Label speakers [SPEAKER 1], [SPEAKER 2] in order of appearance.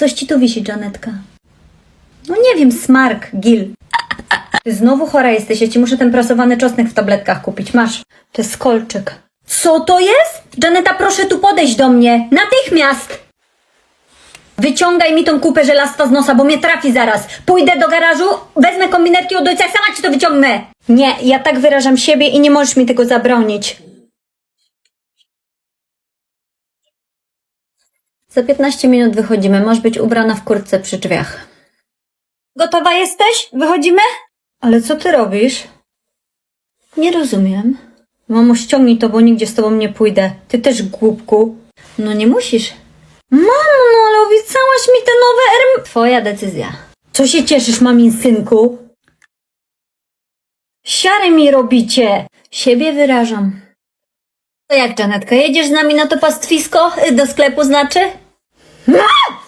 [SPEAKER 1] Coś ci tu wisi, Janetka. No nie wiem, smark, gil. Ty znowu chora jesteś, ja ci muszę ten prasowany czosnek w tabletkach kupić. Masz. To jest kolczyk. Co to jest? Janeta, proszę tu podejść do mnie. Natychmiast! Wyciągaj mi tą kupę żelastwa z nosa, bo mnie trafi zaraz. Pójdę do garażu, wezmę kombinerki od ojca, sama ci to wyciągnę. Nie, ja tak wyrażam siebie i nie możesz mi tego zabronić. Za 15 minut wychodzimy. Masz być ubrana w kurtce przy drzwiach. Gotowa jesteś? Wychodzimy? Ale co ty robisz? Nie rozumiem. Mamo, ściągnij to, bo nigdzie z tobą nie pójdę. Ty też, głupku. No nie musisz. Mamo, no ale obiecałaś mi te nowe erm... Twoja decyzja. Co się cieszysz, mamin synku? Siary mi robicie. Siebie wyrażam. To jak, Janetka, jedziesz z nami na to pastwisko? Y, Do sklepu znaczy? A!